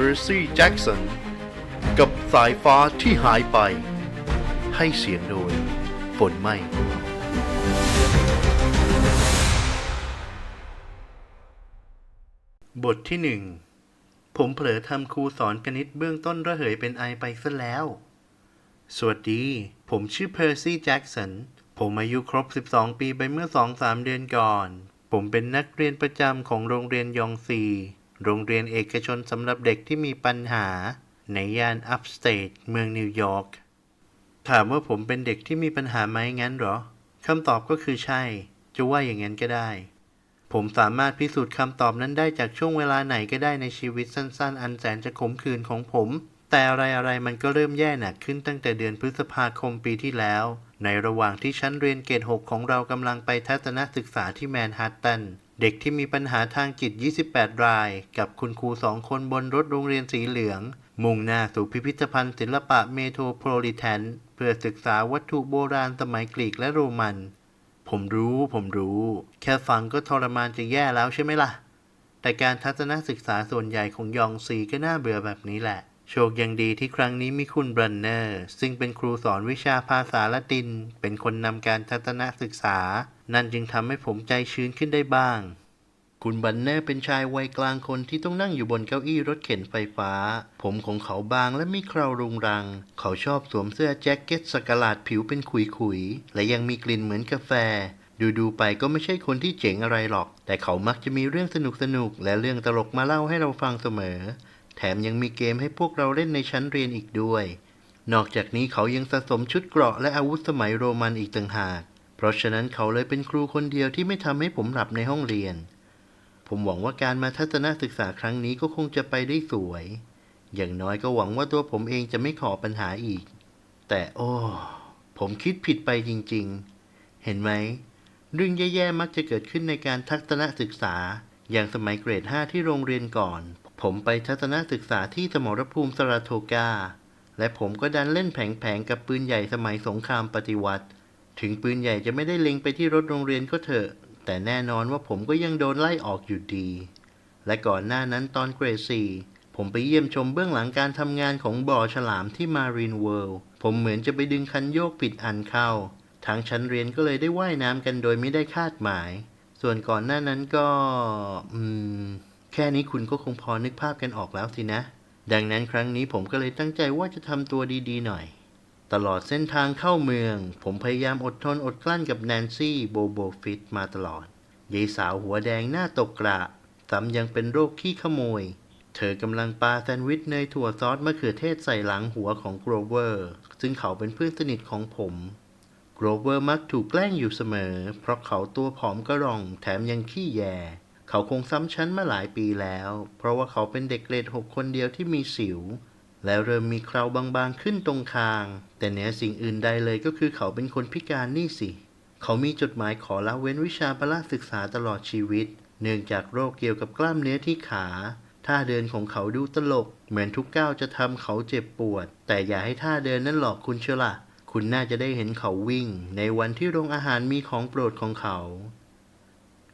อร์ซี่แจ็กสันกับสายฟ้าที่หายไป ให้เสียงโดย ฝนไหมบทที่หนึ่ง ผมเผลอทำครูสอนกณิตเบื้องต้นระเหยเป็นไอไปซะแล้ว สวัสดี ผมชื่อเพอร์ซี่แจ็กสัน ผมอายุครบ 12 ปีไปเมื่อ 2-3 เดือนก่อน ผมเป็นนักเรียนประจำของโรงเรียนยองซี โรงเรียนเอกชนสำหรับเด็กที่มีปัญหา ในย่านอัพสเตทเมืองนิวยอร์กถามว่าผมเป็นเด็กที่มีปัญหาไหมงั้นหรอคำตอบก็คือใช่ จะว่าอย่างนั้นก็ได้ ผมสามารถพิสูจน์คำตอบนั้นได้จากช่วงเวลาไหนก็ได้ในชีวิตสั้น ๆ อันแสนจะขมขื่นของผม แต่อะไรๆมันก็เริ่มแย่หนักขึ้นตั้งแต่เดือนพฤษภาคมปีที่แล้ว ในระหว่างที่ชั้นเรียนเกรด6ของเรากำลังไปทัศนศึกษาที่แมนฮัตตัน เด็กที่มีปัญหาทางจิต 28 ราย กับคุณครูสองคนบนรถโรงเรียนสีเหลือง มุ่งหน้าสู่พิพิธภัณฑ์ศิลปะเมโทรโพลิแทน เพื่อศึกษาวัตถุโบราณสมัยกรีกและโรมัน ผมรู้ ผมรู้ แค่ฟังก็ทรมานจะแย่แล้วใช่ไหมล่ะ แต่การทัศนศึกษาส่วนใหญ่ของยองซีก็น่าเบื่อแบบนี้แหละ โชคยังดีที่ครั้งนี้มีคุณบรันเนอร์ ซึ่งเป็นครูสอนวิชาภาษาละติน เป็นคนนำการทัศนศึกษา นั่นจึงทำให้ผมใจชื้นขึ้นได้บ้าง คุณบันเนอร์เป็นชายวัยกลางคนที่ต้องนั่งอยู่บนเก้าอี้รถเข็นไฟฟ้า ผมของเขาบางและมีเครารุงรัง เขาชอบสวมเสื้อแจ็คเก็ตสกลาดผิวเป็นขุยๆ และยังมีกลิ่นเหมือนกาแฟ ดูๆไปก็ไม่ใช่คนที่เจ๋งอะไรหรอก แต่เขามักจะมีเรื่องสนุกๆและเรื่องตลกมาเล่าให้เราฟังเสมอ แถมยังมีเกมให้พวกเราเล่นในชั้นเรียนอีกด้วย นอกจากนี้เขายังสะสมชุดเกราะและอาวุธสมัยโรมันอีกต่างหาก เพราะฉะนั้นเขาเลยเป็นครูคนเดียวที่ไม่ทำให้ผมหลับในห้องเรียน ผมหวังว่าการมาทัศนศึกษาครั้งนี้ก็คงจะไปได้สวย อย่างน้อยก็หวังว่าตัวผมเองจะไม่ขอปัญหาอีก แต่โอ้ผมคิดผิดไปจริง ๆ เห็นไหม เรื่องแย่ๆมักจะเกิดขึ้นในการทัศนศึกษา อย่างสมัยเกรด 5 ที่โรงเรียนก่อน ผมไปทัศนศึกษาที่สมรภูมิสราโทกา และผมก็ดันเล่นแผงๆกับปืนใหญ่สมัยสงครามปฏิวัติ ถึงปืนใหญ่จะไม่ได้เล็งไปที่รถโรงเรียนก็เถอะ แต่แน่นอนว่าผมก็ยังโดนไล่ออกอยู่ดี และก่อนหน้านั้นตอนเกรด4ผมไปเยี่ยมชมเบื้องหลังการทำงานของบ่อฉลามที่มารีนเวิลด์ผมเหมือนจะไปดึงคันโยกผิดอันเข้า ทางชั้นเรียนก็เลยได้ว่ายน้ำกันโดยไม่ได้คาดหมาย ส่วนก่อนหน้านั้นก็ อืม แค่นี้คุณก็คงพอนึกภาพกันออกแล้วสินะ ดังนั้นครั้งนี้ผมก็เลยตั้งใจว่าจะทำตัวดีๆหน่อย ตลอดเส้นทางเข้าเมือง ผมพยายามอดทนอดกลั้นกับแนนซี่โบโบฟิตมาตลอดยายสาวหัวแดงหน้าตกกระซ้ำยังเป็นโรคขี้ขโมย เธอกำลังปาแซนด์วิชเนยถั่วซอสมะเขือเทศใส่หลังหัวของโกรเวอร์ ซึ่งเขาเป็นเพื่อนสนิทของผมโกรเวอร์มักถูกแกล้งอยู่เสมอ เพราะเขาตัวผอมกระรองแถมยังขี้แย เขาคงซ้ำชั้นมาหลายปีแล้ว เพราะว่าเขาเป็นเด็กเกรดหกคนเดียวที่มีสิว แล้วเริ่มมีเคราบางๆขึ้นตรงคาง แต่เหนือสิ่งอื่นใดเลยก็คือเขาเป็นคนพิการนี่สิ เขามีจดหมายขอละเว้นวิชาพละศึกษาตลอดชีวิต เนื่องจากโรคเกี่ยวกับกล้ามเนื้อที่ขาท่าเดินของเขาดูตลก เหมือนทุกก้าวจะทำเขาเจ็บปวด แต่อย่าให้ท่าเดินนั้นหลอกคุณเชียวละคุณน่าจะได้เห็นเขาวิ่ง ในวันที่โรงอาหารมีของโปรดของเขา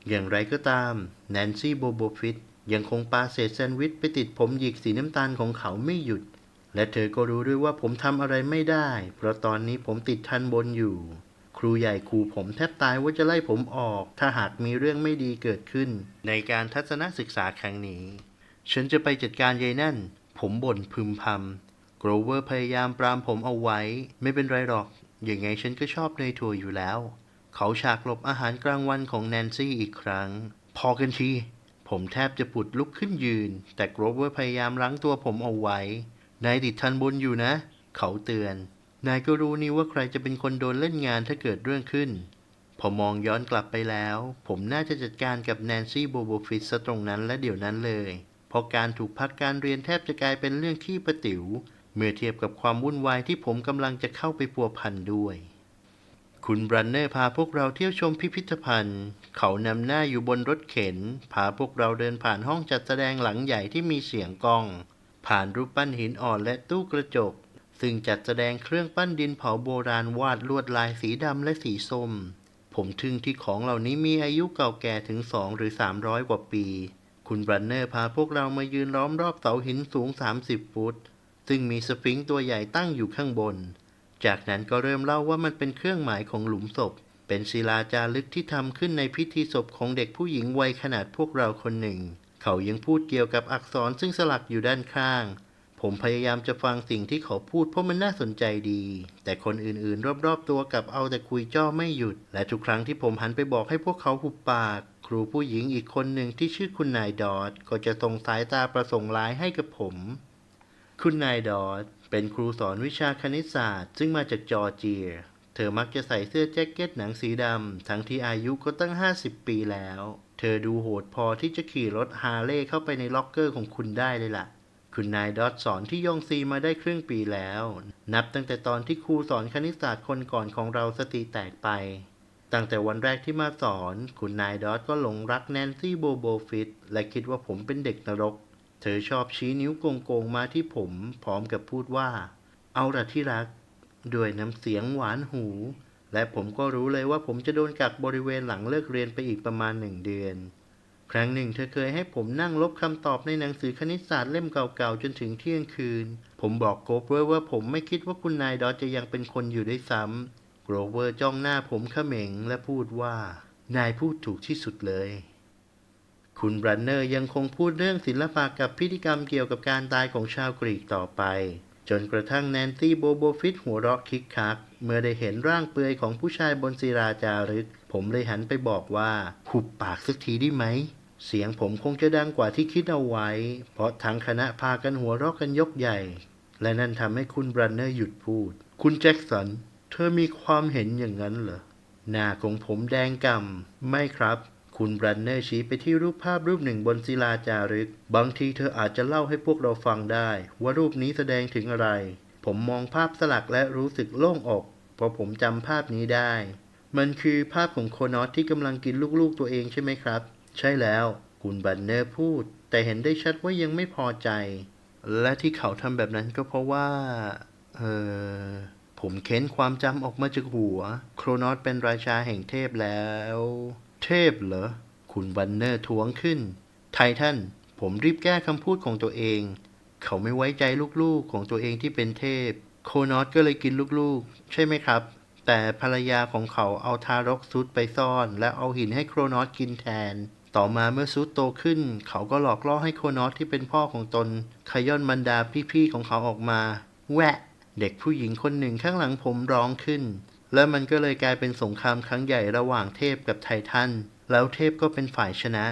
อย่างไรก็ตาม แนนซี่โบโบฟิตยังคงปาเศษแซนด์วิชไปติดผมหยิกสีน้ำตาลของเขาไม่หยุด และเธอก็รู้ด้วยว่าผมทำอะไรไม่ได้ เพราะตอนนี้ผมติดทันบนอยู่ ครูใหญ่ครูผมแทบตายว่าจะไล่ผมออก ถ้าหากมีเรื่องไม่ดีเกิดขึ้น ในการทัศนศึกษาครั้งนี้ ฉันจะไปจัดการยายนั่น ผมบ่นพึมพำโกรเวอร์พยายามปรามผมเอาไว้ ไม่เป็นไรหรอก อย่างไงฉันก็ชอบเนยถั่วอยู่แล้ว เขาฉากหลบอาหารกลางวันของแนนซี่อีกครั้ง พอกันทีผมแทบจะปุดลุกขึ้นยืน แต่โกรเวอร์พยายามรั้งตัวผมเอาไว้ นายติดทันบนอยู่นะ เขาเตือน นายก็รู้นี่ว่าใครจะเป็นคนโดนเล่นงานถ้าเกิดเรื่องขึ้นพอมองย้อนกลับไปแล้ว ผมน่าจะจัดการกับแนนซี่โบโบฟิตซะตรงนั้นและเดี๋ยวนั้นเลย เพราะการถูกพักการเรียนแทบจะกลายเป็นเรื่องขี้ประติ๋ว เมื่อเทียบกับความวุ่นวายที่ผมกำลังจะเข้าไปพัวพันด้วย คุณบรันเนอร์พาพวกเราเที่ยวชมพิพิธภัณฑ์ เขานำหน้าอยู่บนรถเข็น พาพวกเราเดินผ่านห้องจัดแสดงหลังใหญ่ที่มีเสียงกล้อง ผ่านรูปปั้นหินอ่อนและตู้กระจก ซึ่งจัดแสดงเครื่องปั้นดินเผาโบราณวาดลวดลายสีดำและสีส้ม ผมทึ่งที่ของเหล่านี้มีอายุเก่าแก่ถึง2หรือ 300 กว่าปีคคุณบรันเนอร์พาพวกเรามายืนล้อมรอบเสาหินสูง 30 ฟุต ซึ่งมีสฟิงค์ตัวใหญ่ตั้งอยู่ข้างบน จากนั้นก็เริ่มเล่าว่ามันเป็นเครื่องหมายของหลุมศพ เป็นศิลาจารึกที่ทำขึ้นในพิธีศพของเด็กผู้หญิงวัยขนาดพวกเราคนหนึ่ง เขายังพูดเกี่ยวกับอักษรซึ่งสลักอยู่ด้านข้าง ผมพยายามจะฟังสิ่งที่เขาพูดเพราะมันน่าสนใจดี แต่คนอื่นๆ รอบๆ ตัวกับเอาแต่คุยจ้อไม่หยุด และทุกครั้งที่ผมหันไปบอกให้พวกเขาหุบปากครูผู้หญิงอีกคนหนึ่งที่ชื่อคุณนายดอดก็จะส่งสายตาประสงค์ร้ายให้กับผม คุณนายดอด เป็นครูสอนวิชาคณิตศาสตร์ ซึ่งมาจากจอร์เจีย เธอมักจะใส่เสื้อแจ็คเก็ตหนังสีดำ ทั้งที่อายุก็ตั้ง 50 ปีแล้ว เธอดูโหดพอที่จะขี่รถฮาร์เลย์เข้าไปในล็อกเกอร์ของคุณได้เลยล่ะ คุณนายดอทสอนที่ยองซีมาได้ครึ่งปีแล้ว นับตั้งแต่ตอนที่ครูสอนคณิตศาสตร์คนก่อนของเราสติแตกไป ตั้งแต่วันแรกที่มาสอน คุณนายดอทก็หลงรักแนนซี่โบโบฟิตและคิดว่าผมเป็นเด็กนรก เธอชอบชี้นิ้วโกงๆมาที่ผมพร้อมกับพูดว่า เอาละที่รัก ด้วยน้ำเสียงหวานหู และผมก็รู้เลยว่าผมจะโดนกักบริเวณหลังเลิกเรียนไปอีกประมาณหนึ่งเดือน ครั้งหนึ่งเธอเคยให้ผมนั่งลบคำตอบในหนังสือคณิตศาสตร์เล่มเก่าๆจนถึงเที่ยงคืน ผมบอกโกเวอร์ว่าผมไม่คิดว่าคุณนายดอจะยังเป็นคนอยู่ด้วยซ้ำโกรเวอร์จ้องหน้าผมเขม็งและพูดว่า นายพูดถูกที่สุดเลย คุณบรันเนอร์ยังคงพูดเรื่องศิลปะกับพิธีกรรมเกี่ยวกับการตายของชาวกรีกต่อไป จนกระทั่งแนนซี่โบโบฟิตหัวเราะคิกคัก เมื่อได้เห็นร่างเปลือยของผู้ชายบนศิราจารึก ผมเลยหันไปบอกว่าหุบปากสักทีได้ไหม เสียงผมคงจะดังกว่าที่คิดเอาไว้ เพราะทั้งคณะพากันหัวเราะกันยกใหญ่ และนั่นทำให้คุณบรันเนอร์หยุดพูด คุณแจ็คสัน เธอมีความเห็นอย่างนั้นเหรอหน้าของผมแดงกำ่ำไม่ครับ คุณแบรนเนอร์ชี้ไปที่รูปภาพรูปหนึ่งบนศิลาจารึก บางทีเธออาจจะเล่าให้พวกเราฟังได้ ว่ารูปนี้แสดงถึงอะไร ผมมองภาพสลักและรู้สึกโล่งอก เพราะผมจำภาพนี้ได้ มันคือภาพของโคนอสที่กำลังกินลูกๆตัวเองใช่ไหมครับ ใช่แล้ว คุณแบันเนอร์พูด แต่เห็นได้ชัดว่ายังไม่พอใจ และที่เขาทำแบบนั้นก็เพราะว่า เออผมเค้นความจำออกมาจากหัว โครนอสเป็นราชาแห่งเทพแล้ว เทพเหรอ คุณบันเนอร์ท้วงขึ้น ไททัน ผมรีบแก้คำพูดของตัวเอง เขาไม่ไว้ใจลูกๆของตัวเองที่เป็นเทพ โคนอสก็เลยกินลูกๆ ใช่ไหมครับ แต่ภรรยาของเขาเอาทารกซุดไปซ่อน และเอาหินให้โครนอสกินแทน ต่อมาเมื่อซุดโตขึ้น เขาก็หลอกล่อให้โครนอสที่เป็นพ่อของตน ขย่อนบรรดาพี่ๆของเขาออกมา แวะ เด็กผู้หญิงคนหนึ่งข้างหลังผมร้องขึ้น แล้วมันก็เลยกลายเป็นสงครามครั้งใหญ่ระหว่างเทพกับไททัน แล้วเทพก็เป็นฝ่ายชนะ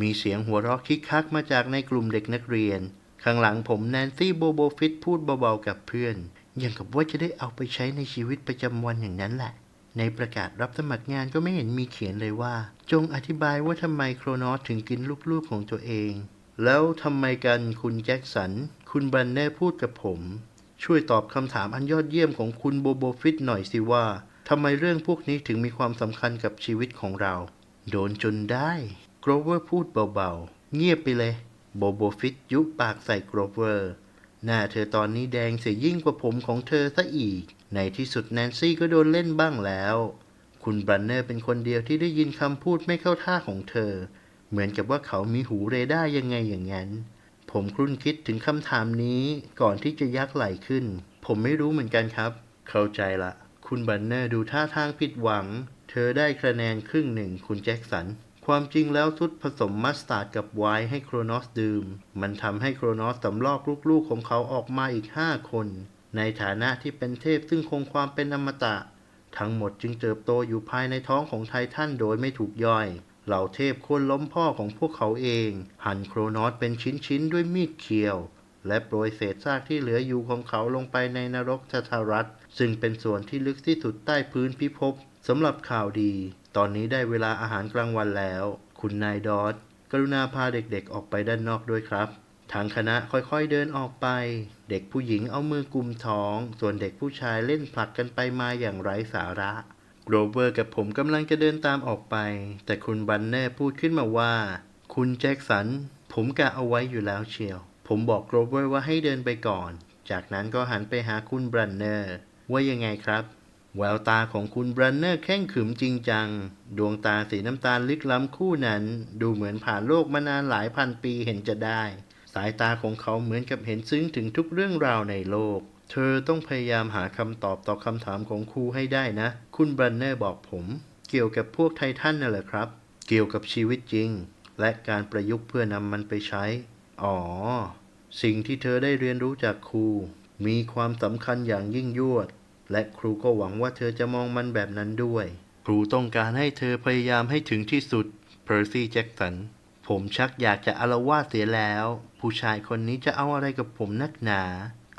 มีเสียงหัวเราะคิกคักมาจากในกลุ่มเด็กนักเรียน ข้างหลังผมแนนซี่โบโบฟิตพูดเบาๆกับเพื่อน อย่างกับว่าจะได้เอาไปใช้ในชีวิตประจำวันอย่างนั้นแหละ ในประกาศรับสมัครงานก็ไม่เห็นมีเขียนเลยว่า จงอธิบายว่าทำไมโครนอสถึงกินลูกๆของตัวเอง แล้วทำไมกันคุณแจ็คสัน คุณบันเนอร์พูดกับผม ช่วยตอบคำถามอันยอดเยี่ยมของคุณโบโบฟิตหน่อยสิว่าทำไมเรื่องพวกนี้ถึงมีความสำคัญกับชีวิตของเรา โดนจนได้โกรเวอร์พูดเบาๆ เงียบไปเลย โบโบฟิตยุปากใส่โกรเวอร์ หน้าเธอตอนนี้แดงเสียยิ่งกว่าผมของเธอซะอีก ในที่สุดแนนซี่ก็โดนเล่นบ้างแล้ว คุณบรันเนอร์เป็นคนเดียวที่ได้ยินคำพูดไม่เข้าท่าของเธอ เหมือนกับว่าเขามีหูเรดาร์ยังไงอย่างนั้น ผมครุ่นคิดถึงคำถามนี้ก่อนที่จะยักไหลขึ้น ผมไม่รู้เหมือนกันครับ เข้าใจละ คุณบันเนอร์ดูท่าทางผิดหวัง เธอได้คะแนนครึ่งหนึ่งคุณแจ็คสัน ความจริงแล้วซุดผสมมัสตาร์ดกับไวน์ให้โครนอสดื่ม มันทำให้โครนอสสำลอกลูกๆของเขาออกมาอีกห้าคน ในฐานะที่เป็นเทพซึ่งคงความเป็นอมตะ ทั้งหมดจึงเติบโตอยู่ภายในท้องของไททันโดยไม่ถูกย่อย เหล่าเทพโค่นล้มพ่อของพวกเขาเอง หั่นโครนอสเป็นชิ้นๆด้วยมีดเคียว และโปรยเศษซากที่เหลืออยู่ของเขาลงไปในนรกททารัสซึ่งเป็นส่วนที่ลึกที่สุดใต้พื้นพิภพสำหรับข่าวดี ตอนนี้ได้เวลาอาหารกลางวันแล้ว คุณนายดอทกรุณาพาเด็กๆออกไปด้านนอกด้วยครับทางคณะค่อยๆเดินออกไป เด็กผู้หญิงเอามือกุมท้อง ส่วนเด็กผู้ชายเล่นผลักกันไปมาอย่างไร้สาระ โรเวอร์กับผมกำลังจะเดินตามออกไป แต่คุณบันเนอร์พูดขึ้นมาว่า คุณแจ็คสัน ผมกะเอาไว้อยู่แล้วเชียว ผมบอกโรเวอร์ว่าให้เดินไปก่อน จากนั้นก็หันไปหาคุณบันเนอร์ ว่ายังไงครับ แววตาของคุณบรันเนอร์แข้งขรึมจริงจัง ดวงตาสีน้ำตาลลึกล้ำคู่นั้น ดูเหมือนผ่านโลกมานานหลายพันปีเห็นจะได้ สายตาของเขาเหมือนกับเห็นซึ้งถึงทุกเรื่องราวในโลก เธอต้องพยายามหาคำตอบต่อคำถามของครูให้ได้นะ คุณบรันเนอร์บอกผม เกี่ยวกับพวกไททันน่ะเหรอครับ เกี่ยวกับชีวิตจริง และการประยุกต์เพื่อนำมันไปใช้ อ๋อ สิ่งที่เธอได้เรียนรู้จากครู มีความสำคัญอย่างยิ่งยวด และครูก็หวังว่าเธอจะมองมันแบบนั้นด้วย ครูต้องการให้เธอพยายามให้ถึงที่สุด เพอร์ซี่แจ็คสัน ผมชักอยากจะอารวาสเสียแล้ว ผู้ชายคนนี้จะเอาอะไรกับผมนักหนา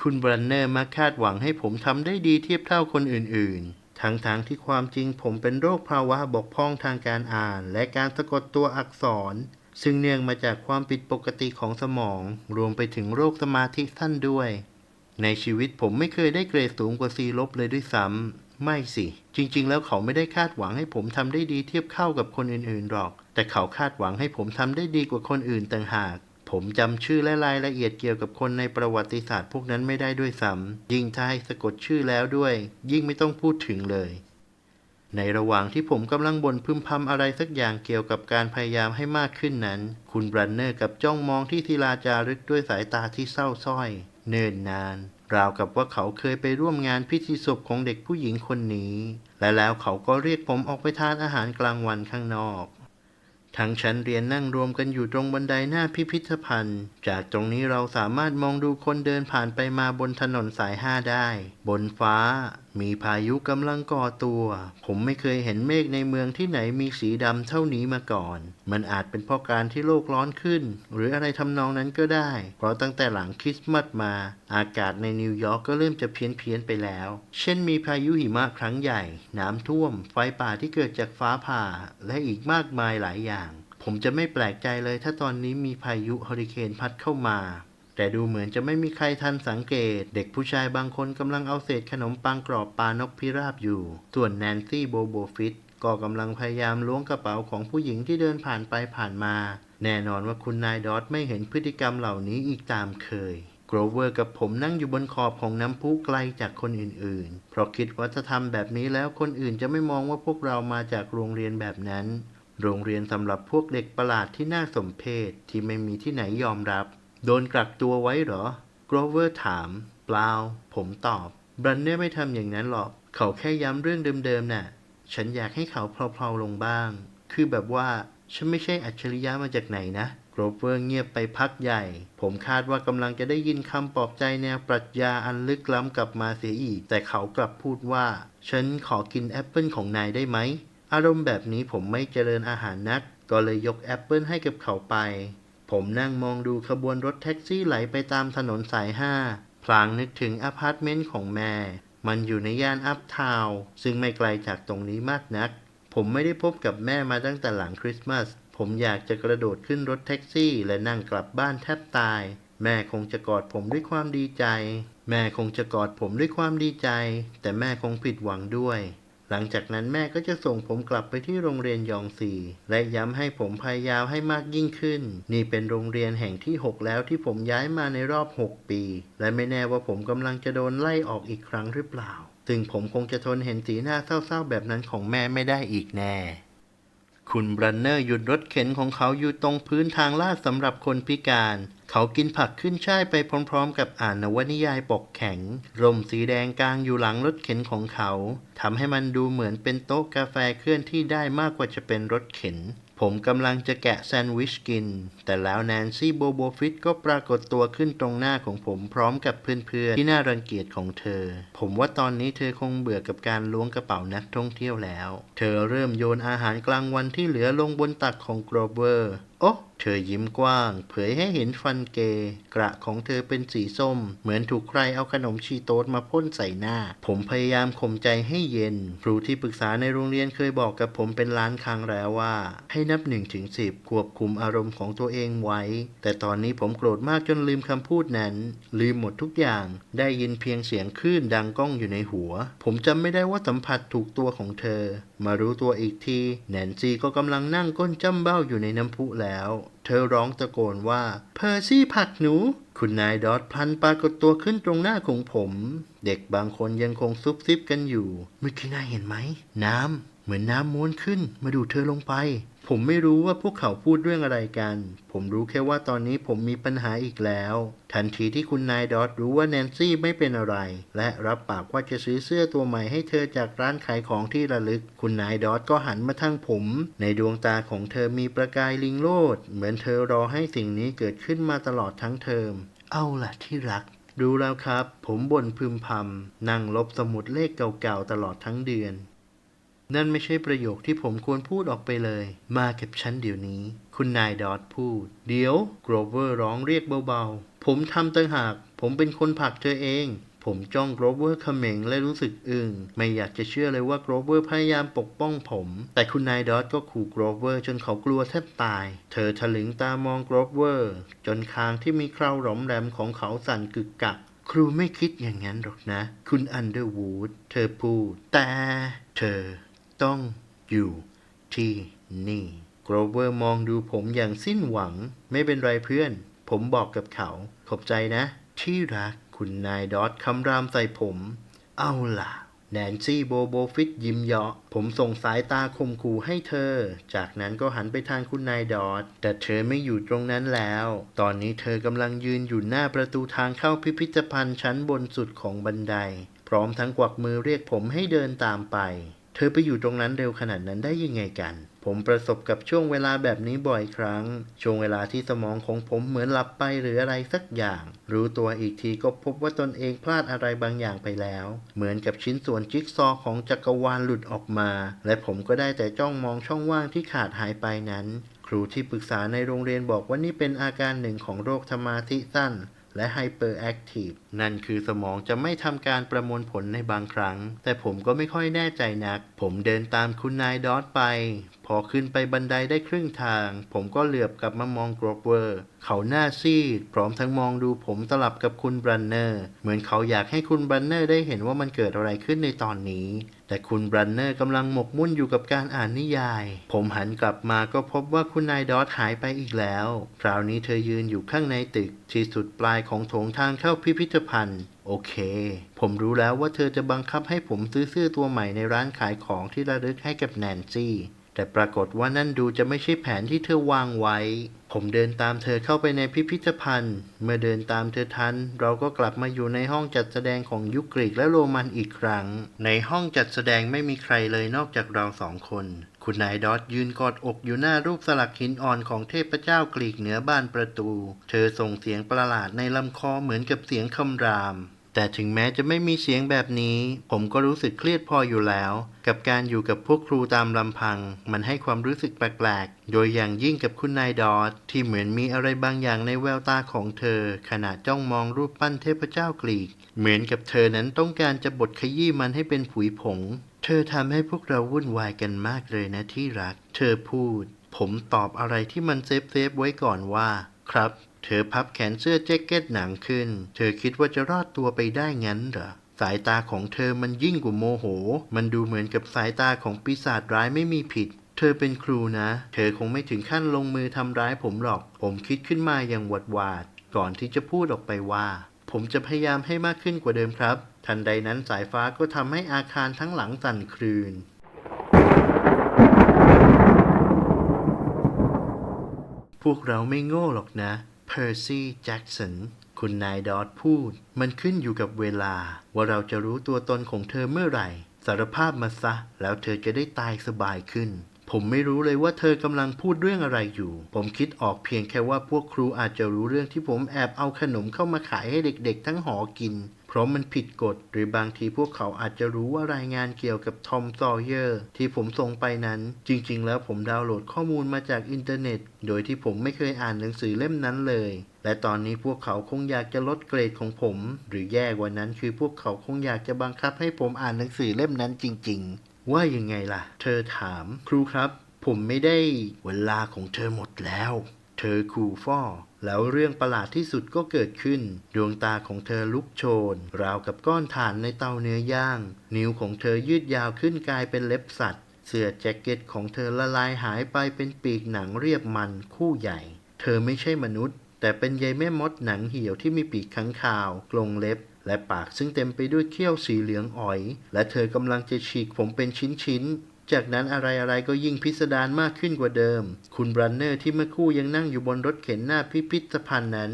คุณบรันเนอร์มาคาดหวังให้ผมทำได้ดีเทียบเท่าคนอื่นๆ ทั้งๆทที่ความจริงผมเป็นโรคภาวะบกพร่องทางการอ่าน และการสะกดตัวอักษร ซึ่งเนื่องมาจากความผิดปกติของสมอง รวมไปถึงโรคสมาธิสั้นด้วย ในชีวิตผมไม่เคยได้เกรดสูงกว่า C ลบเลยด้วยซ้ำ ไม่สิ จริงๆ แล้วเขาไม่ได้คาดหวังให้ผมทำได้ดีเทียบเข้ากับคนอื่นๆหรอก แต่เขาคาดหวังให้ผมทำได้ดีกว่าคนอื่นต่างหาก ผมจำชื่อและรายละเอียดเกี่ยวกับคนในประวัติศาสตร์พวกนั้นไม่ได้ด้วยซ้ำยิ่งถ้าให้สะกดชื่อแล้วด้วย ยิ่งไม่ต้องพูดถึงเลย ในระหว่างที่ผมกำลังบ่นพึมพำอะไรสักอย่างเกี่ยวกับการพยายามให้มากขึ้นนั้น คุณบรันเนอร์กับจ้องมองที่ศิลาจารึกด้วยสายตาที่เศร้าสร้อย เนิ่นนาน ราวกับว่าเขาเคยไปร่วมงานพิธีศพของเด็กผู้หญิงคนนี้ และแล้วเขาก็เรียกผมออกไปทานอาหารกลางวันข้างนอก ทั้งชั้นเรียนนั่งรวมกันอยู่ตรงบันไดหน้าพิพิธภัณฑ์ จากตรงนี้เราสามารถมองดูคนเดินผ่านไปมาบนถนนสายห้าได้ บนฟ้า มีพายุกำลังก่อตัว ผมไม่เคยเห็นเมฆในเมืองที่ไหนมีสีดำเท่านี้มาก่อน มันอาจเป็นเพราะการที่โลกร้อนขึ้น หรืออะไรทำนองนั้นก็ได้ เพราะตั้งแต่หลังคริสต์มาสมา อากาศในนิวยอร์กก็เริ่มจะเพี้ยนเพียนๆไปแล้ว เช่นมีพายุหิมะครั้งใหญ่ น้ำท่วม ไฟป่าที่เกิดจากฟ้าผ่า และอีกมากมายหลายอย่าง ผมจะไม่แปลกใจเลยถ้าตอนนี้มีพายุเฮอริเคนพัดเข้ามา แต่ดูเหมือนจะไม่มีใครทันสังเกต เด็กผู้ชายบางคนกำลังเอาเศษขนมปังกรอบปลานกพิราบอยู่ ส่วนแนนซี่โบโบฟิตก็กำลังพยายามล้วงกระเป๋าของผู้หญิงที่เดินผ่านไปผ่านมา แน่นอนว่าคุณนายดอทไม่เห็นพฤติกรรมเหล่านี้อีกตามเคยโกรเวอร์กับผมนั่งอยู่บนขอบของน้ำพุไกลจากคนอื่นๆ เพราะคิดว่าถ้าทำแบบนี้แล้วคนอื่นจะไม่มองว่าพวกเรามาจากโรงเรียนแบบนั้น โรงเรียนสำหรับพวกเด็กประหลาดที่น่าสมเพชที่ไม่มีที่ไหนยอมรับ โดนกักตัวไว้เหรอโกรเวอร์ถาม เปล่า ผมตอบ บรันเน่ไม่ทำอย่างนั้นหรอก เขาแค่ย้ำเรื่องเดิมๆน่ะ ฉันอยากให้เขาเพลาๆลงบ้าง คือแบบว่า ฉันไม่ใช่อัจฉริยะมาจากไหนนะโกรเวอร์เงียบไปพักใหญ่ ผมคาดว่ากำลังจะได้ยินคำปลอบใจแนวปรัชญาอันลึกล้ำกลับมาเสียอีก แต่เขากลับพูดว่า ฉันขอกินแอปเปิลของนายได้ไหม อารมณ์แบบนี้ผมไม่เจริญอาหารนัก ก็เลยยกแอปเปิลให้กับเขาไป ผมนั่งมองดูขบวนรถแท็กซี่ไหลไปตามถนนสายห้าพลางนึกถึงอพาร์ตเมนต์ของแม่ มันอยู่ในย่านอัพทาวซึ่งไม่ไกลจากตรงนี้มากนัก ผมไม่ได้พบกับแม่มาตั้งแต่หลังคริสต์มาส ผมอยากจะกระโดดขึ้นรถแท็กซี่และนั่งกลับบ้านแทบตาย แม่คงจะกอดผมด้วยความดีใจ แม่คงจะกอดผมด้วยความดีใจ แต่แม่คงผิดหวังด้วย หลังจากนั้นแม่ก็จะส่งผมกลับไปที่โรงเรียนยองซีและย้ำให้ผมพยายามให้มากยิ่งขึ้น นี่เป็นโรงเรียนแห่งที่ 6 แล้วที่ผมย้ายมาในรอบ 6 ปี และไม่แน่ว่าผมกำลังจะโดนไล่ออกอีกครั้งหรือเปล่า ซึ่งผมคงจะทนเห็นสีหน้าเศร้าๆแบบนั้นของแม่ไม่ได้อีกแน่ คุณบรันเนอร์หยุดรถเข็นของเขาอยู่ตรงพื้นทางลาดสำหรับคนพิการ เขากินผักขึ้นช่ายไปพร้อมๆ กับอ่านนวนิยายปกแข็งร่มสีแดงกลางอยู่หลังรถเข็นของเขาทำให้มันดูเหมือนเป็นโต๊ะกาแฟเคลื่อนที่ได้มากกว่าจะเป็นรถเข็น ผมกำลังจะแกะแซนด์วิชกิน แต่แล้วแนนซี่โบโบฟิตก็ปรากฏตัวขึ้นตรงหน้าของผมพร้อมกับเพื่อนๆ ที่น่ารังเกียจของเธอ ผมว่าตอนนี้เธอคงเบื่อกับการล้วงกระเป๋านักท่องเที่ยวแล้ว เธอเริ่มโยนอาหารกลางวันที่เหลือลงบนตักของโกรเวอร์ โอ้เธอยิ้มกว้าง เผยให้เห็นฟันเก กระของเธอเป็นสีส้ม เหมือนถูกใครเอาขนมชีโต๊ดมาพ่นใส่หน้า ผมพยายามข่มใจให้เย็น ครูที่ปรึกษาในโรงเรียนเคยบอกกับผมเป็นล้านครั้งแล้วว่า ให้นับ1นถึงสิควบคุมอารมณ์ของตัวเองไว้ แต่ตอนนี้ผมโกรธมากจนลืมคำพูดนั้น ลืมหมดทุกอย่าง ได้ยินเพียงเสียงคลื่นดังก้องอยู่ในหัว ผมจำไม่ได้ว่าสัมผัสถูกตัวของเธอ มารู้ตัวอีกทีแนนซี่ก็กำลังนั่งก้นจ้ำเบ้าอยู่ในน้ำพุแล้วเธอร้องตะโกนว่าเพอร์ซี่ผักหนู คุณนายดอทพลันปรากฏตัวขึ้นตรงหน้าของผม เด็กบางคนยังคงซุบซิบกันอยู่ เมื่อกี้นายเห็นไหม น้ำเหมือนน้ำม้วนขึ้นมาดูดเธอลงไป ผมไม่รู้ว่าพวกเขาพูดเรื่องอะไรกัน ผมรู้แค่ว่าตอนนี้ผมมีปัญหาอีกแล้ว ทันทีที่คุณนายดอทรู้ว่าแนนซี่ไม่เป็นอะไร และรับปากว่าจะซื้อเสื้อตัวใหม่ให้เธอจากร้านขายของที่ระลึก คุณนายดอทก็หันมาทางผม ในดวงตาของเธอมีประกายลิงโลด เหมือนเธอรอให้สิ่งนี้เกิดขึ้นมาตลอดทั้งเทอม เอาล่ะที่รักรู้แล้วครับ ผมบ่นพึมพำนั่งลบสมุดเลขเก่าๆตลอดทั้งเดือน นั่นไม่ใช่ประโยคที่ผมควรพูดออกไปเลย มาเกับฉันเดี๋ยวนี้ คุณนายดอทพูด เดี๋ยว โกรเวอร์ร้องเรียกเบาๆ ผมทำต่างหาก ผมเป็นคนผลักเธอเอง ผมจ้องโกรเวอร์เขม็งและรู้สึกอึง้งไม่อยากจะเชื่อเลยว่าโกรเวอร์พยายามปกป้องผม แต่คุณนายดอทก็ขู่โกรเวอร์จนเขากลัวแทบตาย เธอถลึงตามองโกรเวอร์ จนคางที่มีเคราหลอมแหลมของเขาสั่นกึกกักครูไม่คิดอย่างนั้นหรอกนะ คุณอันเดอร์วูด เธอพูด แต่ เธอ ต้องอยู่ที่นี่โกรเวอร์มองดูผมอย่างสิ้นหวัง ไม่เป็นไรเพื่อน ผมบอกกับเขา ขอบใจนะ ที่รัก คุณนายดอทคำรามใส่ผม เอาล่ะ แนนซี่โบโบฟิตยิ้มเยาะ ผมส่งสายตาคมคู่ให้เธอ จากนั้นก็หันไปทางคุณนายดอทแต่เธอไม่อยู่ตรงนั้นแล้ว ตอนนี้เธอกำลังยืนอยู่หน้าประตูทางเข้าพิพิธภัณฑ์ชั้นบนสุดของบันได พร้อมทั้งกวักมือเรียกผมให้เดินตามไป เธอไปอยู่ตรงนั้นเร็วขนาดนั้นได้ยังไงกัน ผมประสบกับช่วงเวลาแบบนี้บ่อยครั้ง ช่วงเวลาที่สมองของผมเหมือนหลับไปหรืออะไรสักอย่าง รู้ตัวอีกทีก็พบว่าตนเองพลาดอะไรบางอย่างไปแล้ว เหมือนกับชิ้นส่วนจิ๊กซอของจักรวาลหลุดออกมา และผมก็ได้แต่จ้องมองช่องว่างที่ขาดหายไปนั้น ครูที่ปรึกษาในโรงเรียนบอกว่านี่เป็นอาการหนึ่งของโรคสมาธิสั้น และไฮเปอร์แอคทีฟนั่นคือสมองจะไม่ทำการประมวลผลในบางครั้ง แต่ผมก็ไม่ค่อยแน่ใจนัก ผมเดินตามคุณนายดอทไป พอขึ้นไปบันไดได้ครึ่งทาง ผมก็เหลือบกลับมามองกรเวอร์ เขาหน้าซีด พร้อมทั้งมองดูผมสลับกับคุณบรันเนอร์ เหมือนเขาอยากให้คุณบรันเนอร์ได้เห็นว่ามันเกิดอะไรขึ้นในตอนนี้ แต่คุณบรันเนอร์กำลังหมกมุ่นอยู่กับการอ่านนิยาย ผมหันกลับมาก็พบว่าคุณนายดอทหายไปอีกแล้ว คราวนี้เธอยืนอยู่ข้างในตึก ที่สุดปลายของโถงทางเข้าพิพิธภัณฑ์ โอเค ผมรู้แล้วว่าเธอจะบังคับให้ผมซื้อเสื้อตัวใหม่ในร้านขายของที่ระลึกให้กับแนนซี่ แต่ปรากฏว่านั่นดูจะไม่ใช่แผนที่เธอวางไว้ ผมเดินตามเธอเข้าไปในพิพิธภัณฑ์ เมื่อเดินตามเธอทัน เราก็กลับมาอยู่ในห้องจัดแสดงของยุคกรีกและโรมันอีกครั้ง ในห้องจัดแสดงไม่มีใครเลยนอกจากเราสองคน คุณนายดอทยืนกอดอกอยู่หน้ารูปสลักหินอ่อนของเทพเจ้ากรีกเหนือบ้านประตู เธอส่งเสียงประหลาดในลำคอเหมือนกับเสียงคำราม แต่ถึงแม้จะไม่มีเสียงแบบนี้ ผมก็รู้สึกเครียดพออยู่แล้ว กับการอยู่กับพวกครูตามลำพัง มันให้ความรู้สึกแปลกๆ โดยอย่างยิ่งกับคุณนายดอทที่เหมือนมีอะไรบางอย่างในแววตาของเธอ ขณะจ้องมองรูปปั้นเทพเจ้ากรีก เหมือนกับเธอนั้นต้องการจะบดขยี้มันให้เป็นผุยผง เธอทำให้พวกเราวุ่นวายกันมากเลยนะที่รัก เธอพูด ผมตอบอะไรที่มันเซฟเซฟไว้ก่อนว่า ครับ เธอพับแขนเสื้อแจ็คเก็ตหนังขึ้น เธอคิดว่าจะรอดตัวไปได้งั้นเหรอ สายตาของเธอมันยิ่งกว่าโมโห มันดูเหมือนกับสายตาของปีศาจร้ายไม่มีผิด เธอเป็นครูนะ เธอคงไม่ถึงขั้นลงมือทำร้ายผมหรอก ผมคิดขึ้นมาอย่างหวาดหวาด ก่อนที่จะพูดออกไปว่า ผมจะพยายามให้มากขึ้นกว่าเดิมครับ ทันใดนั้นสายฟ้าก็ทำให้อาคารทั้งหลังสั่นคลืนพวกเราไม่โง่หรอกนะ เพอร์ซี่แจ็กสันคุณนายดอทพูด มันขึ้นอยู่กับเวลา ว่าเราจะรู้ตัวตนของเธอเมื่อไหร่ สารภาพมาซะ แล้วเธอจะได้ตายสบายขึ้น ผมไม่รู้เลยว่าเธอกำลังพูดเรื่องอะไรอยู่ ผมคิดออกเพียงแค่ว่าพวกครูอาจจะรู้เรื่องที่ผมแอบเอาขนมเข้ามาขายให้เด็กๆ ทั้งหอกิน เพราะมันผิดกฎ หรือบางทีพวกเขาอาจจะรู้ว่ารายงานเกี่ยวกับทอมซอเยอร์ที่ผมส่งไปนั้น จริงๆ แล้วผมดาวน์โหลดข้อมูลมาจากอินเทอร์เน็ต โดยที่ผมไม่เคยอ่านหนังสือเล่มนั้นเลย และตอนนี้พวกเขาคงอยากจะลดเกรดของผม หรือแย่กว่านั้นคือพวกเขาคงอยากจะบังคับให้ผมอ่านหนังสือเล่มนั้นจริง ๆ ว่ายังไงล่ะ เธอถาม ครูครับ ผมไม่ได้เวลาของเธอหมดแล้ว เธอขู่ฟ่อแล้วเรื่องประหลาดที่สุดก็เกิดขึ้น ดวงตาของเธอลุกโชน ราวกับก้อนถ่านในเตาเนื้อย่าง นิ้วของเธอยืดยาวขึ้นกลายเป็นเล็บสัตว์ เสื้อแจ็คเก็ตของเธอละลายหายไปเป็นปีกหนังเรียบมันคู่ใหญ่ เธอไม่ใช่มนุษย์ แต่เป็นยายแม่มดหนังเหี่ยวที่มีปีกข้างคาวกรงเล็บ และปากซึ่งเต็มไปด้วยเขี้ยวสีเหลืองอ๋อย และเธอกำลังจะฉีกผมเป็นชิ้นๆ จากนั้นอะไรๆก็ยิ่งพิสดารมากขึ้นกว่าเดิม คุณบรันเนอร์ที่เมื่อคู่ยังนั่งอยู่บนรถเข็นหน้าพิพิธภัณฑ์นั้น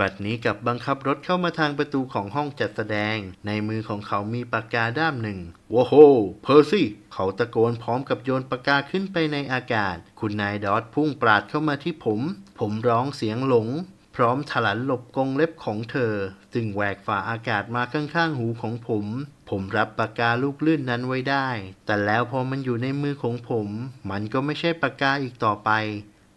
บัดนี้กลับบังคับรถเข้ามาทางประตูของห้องจัดแสดง ในมือของเขามีปากกาด้ามหนึ่งว้โหเพอร์ซี่ เขาตะโกนพร้อมกับโยนปากกาขึ้นไปในอากาศ คุณนายดอทพุ่งปราดเข้ามาที่ผม ผมร้องเสียงหลงพร้อมถลันหลบกรงเล็บของเธอซึ่งแหวกฝ่าอากาศมาข้างๆหูของผม ผมรับปากกาลูกลื่นนั้นไว้ได้ แต่แล้วพอมันอยู่ในมือของผม มันก็ไม่ใช่ปากกาอีกต่อไป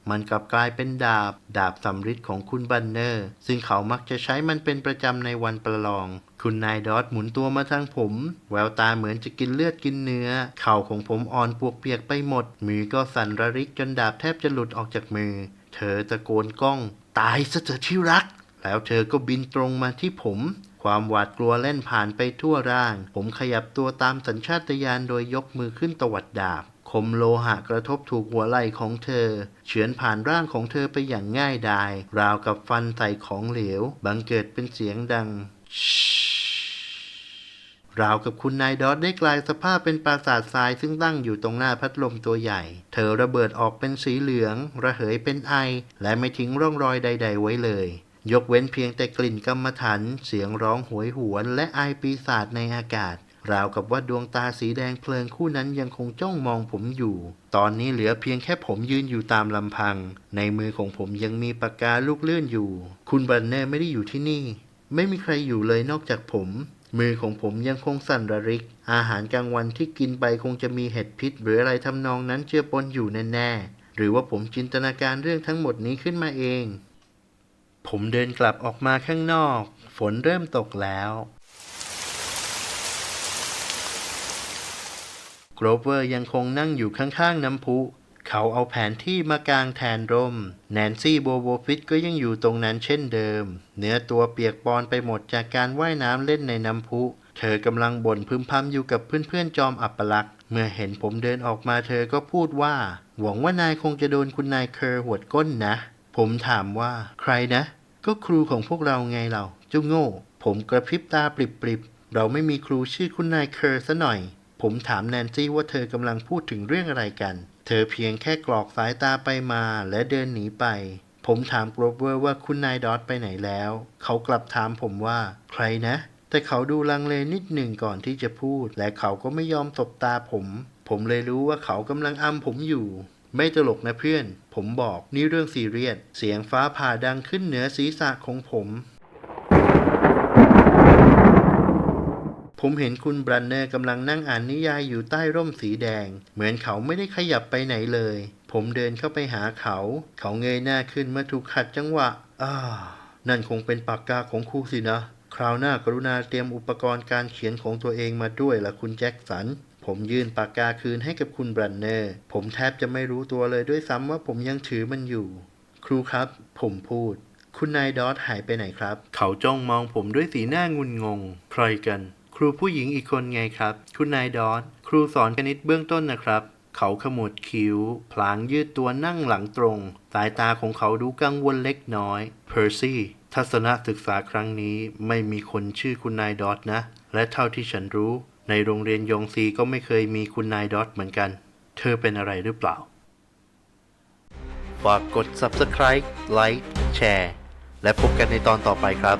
มันกลับกลายเป็นดาบ ดาบสำริดของคุณบันเนอร์ ซึ่งเขามักจะใช้มันเป็นประจำในวันประลอง คุณนายดอทหมุนตัวมาทางผม แววตาเหมือนจะกินเลือดกินเนื้อ เข่าของผมอ่อนปวกเปียกไปหมด มือก็สั่นระริกจนดาบแทบจะหลุดออกจากมือ เธอตะโกนก้อง ตายซะเถอะที่รัก แล้วเธอก็บินตรงมาที่ผม ความหวาดกลัวเล่นผ่านไปทั่วร่าง ผมขยับตัวตามสัญชาตญาณโดยยกมือขึ้นตวัดดาบ คมโลหะกระทบถูกหัวไหล่ของเธอ เฉือนผ่านร่างของเธอไปอย่างง่ายดาย ราวกับฟันใส่ของเหลว บังเกิดเป็นเสียงดังราวกับคุณนายดอทได้กลายสภาพเป็นปราสาททรายซึ่งตั้งอยู่ตรงหน้าพัดลมตัวใหญ่ เธอระเบิดออกเป็นสีเหลือง ระเหยเป็นไอ และไม่ทิ้งร่องรอยใด ๆ ไว้เลย ยกเว้นเพียงแต่กลิ่นกรรมฐานเสียงร้องหวยหวนและไอปีศาจในอากาศ ราวกับว่าดวงตาสีแดงเพลิงคู่นั้นยังคงจ้องมองผมอยู่ ตอนนี้เหลือเพียงแค่ผมยืนอยู่ตามลำพัง ในมือของผมยังมีปากกาลูกเลื่อนอยู่ คุณบันเนอร์ไม่ได้อยู่ที่นี่ ไม่มีใครอยู่เลยนอกจากผม มือของผมยังคงสั่นระริก อาหารกลางวันที่กินไปคงจะมีเห็ดพิษ หรืออะไรทำนองนั้นเจือปนอยู่แน่ๆหรือว่าผมจินตนาการเรื่องทั้งหมดนี้ขึ้นมาเอง ผมเดินกลับออกมาข้างนอก ฝนเริ่มตกแล้วโกรเวอร์ยังคงนั่งอยู่ข้างๆน้ำพุ เขาเอาแผนที่มากางแทนร่ม แนนซี่โบโบฟิตก็ยังอยู่ตรงนั้นเช่นเดิม เนื้อตัวเปียกปอนไปหมดจากการว่ายน้ำเล่นในน้ำพุ เธอกำลังบ่นพึมพำอยู่กับเพื่อนๆจอมอัปลักษณ์เมื่อเห็นผมเดินออกมาเธอก็พูดว่า หวังว่านายคงจะโดนคุณนายเคอร์หวดก้นนะ ผมถามว่า ใครนะ ก็ครูของพวกเราไงเราเจ้าโง่ ผมกระพริบตาปริบๆ เราไม่มีครูชื่อคุณนายเคอร์ซะหน่อย ผมถามแนนซี่ว่าเธอกำลังพูดถึงเรื่องอะไรกัน เธอเพียงแค่กรอกสายตาไปมาและเดินหนีไป ผมถามโกรเวอร์ว่าคุณนายดอทไปไหนแล้ว เขากลับถามผมว่าใครนะ แต่เขาดูลังเลนิดหนึ่งก่อนที่จะพูด และเขาก็ไม่ยอมสบตาผม ผมเลยรู้ว่าเขากำลังอ้ำผมอยู่ ไม่ตลกนะเพื่อน ผมบอกนี่เรื่องซีเรียส เสียงฟ้าผ่าดังขึ้นเหนือศีรษะของผม ผมเห็นคุณบรันเนอร์กำลังนั่งอ่านนิยายอยู่ใต้ร่มสีแดง เหมือนเขาไม่ได้ขยับไปไหนเลย ผมเดินเข้าไปหาเขา เขาเงยหน้าขึ้นเมื่อถูกขัดจังหวะอ่านั่นคงเป็นปากกาของครูสินะ คราวหน้ากรุณาเตรียมอุปกรณ์การเขียนของตัวเองมาด้วยละคุณแจ็คสัน ผมยื่นปากกาคืนให้กับคุณบรันเนอร์ ผมแทบจะไม่รู้ตัวเลยด้วยซ้ำว่าผมยังถือมันอยู่ ครูครับ ผมพูด คุณนายดอทหายไปไหนครับ เขาจ้องมองผมด้วยสีหน้างุนงง ใครกัน ครูผู้หญิงอีกคนไงครับ คุณนายดอทครูสอนคณิตเบื้องต้นนะครับเขาขมวดคิ้ว พลางยืดตัวนั่งหลังตรง สายตาของเขาดูกังวลเล็กน้อย เพอร์ซี่ ทัศนศึกษาครั้งนี้ไม่มีคนชื่อคุณนายดอทนะ และเท่าที่ฉันรู้ ในโรงเรียนยงซีก็ไม่เคยมีคุณนายดอทเหมือนกัน เธอเป็นอะไรหรือเปล่า ฝากกด subscribe ไลค์แชร์และพบกันในตอนต่อไปครับ